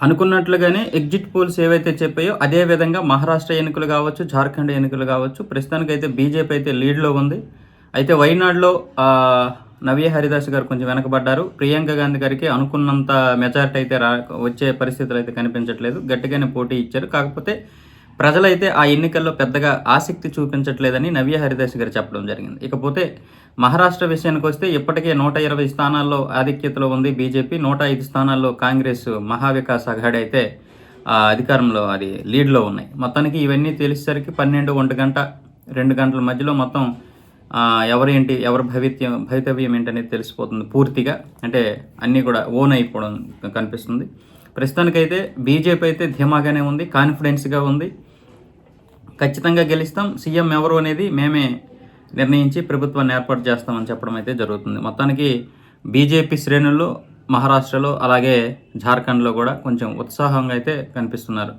అనుకున్నట్లుగానే exit polls ఏవైతే చెప్పాయో అదే విధంగా మహారాష్ట్ర ఎన్నికలు కావచ్చు జార్ఖండ్ ఎన్నికలు కావచ్చు ప్రస్తుతానికైతే బీజేపీ అయితే లీడ్లో ఉంది. అయితే వైనాడులో నవ్య హరిదాస్ గారు కొంచెం వెనకబడ్డారు. ప్రియాంక గాంధీ గారికి అనుకున్నంత మెజారిటీ అయితే రా వచ్చే పరిస్థితులు అయితే కనిపించట్లేదు. గట్టిగానే పోటీ ఇచ్చారు. కాకపోతే ప్రజలైతే ఆ ఎన్నికల్లో పెద్దగా ఆసక్తి చూపించట్లేదని నవ్య హరిదాస్ గారు చెప్పడం జరిగింది. ఇకపోతే మహారాష్ట్ర విషయానికి వస్తే ఇప్పటికే నూట ఇరవై స్థానాల్లో ఆధిక్యతలో ఉంది బీజేపీ నూట ఐదు స్థానాల్లో కాంగ్రెస్ మహావికాస్ అఘాడి అయితే ఆ, అధికారంలో అది లీడ్లో ఉన్నాయి. మొత్తానికి ఇవన్నీ తెలిసేసరికి పన్నెండు ఒంటి గంట రెండు గంటల మధ్యలో మొత్తం ఎవరేంటి ఎవరి భవిత్యం భవితవ్యం ఏంటనేది తెలిసిపోతుంది పూర్తిగా. అంటే అన్నీ కూడా ఓన్ అయిపోవడం కనిపిస్తుంది. ప్రస్తుతానికైతే బీజేపీ అయితే ధీమాగానే ఉంది కాన్ఫిడెన్స్గా ఉంది. ఖచ్చితంగా గెలుస్తాం. సీఎం ఎవరు అనేది మేమే నిర్ణయించి ప్రభుత్వాన్ని ఏర్పాటు చేస్తామని చెప్పడం అయితే జరుగుతుంది. మొత్తానికి బీజేపీ శ్రేణుల్లో మహారాష్ట్రలో అలాగే జార్ఖండ్లో కూడా కొంచెం ఉత్సాహంగా అయితే కనిపిస్తున్నారు.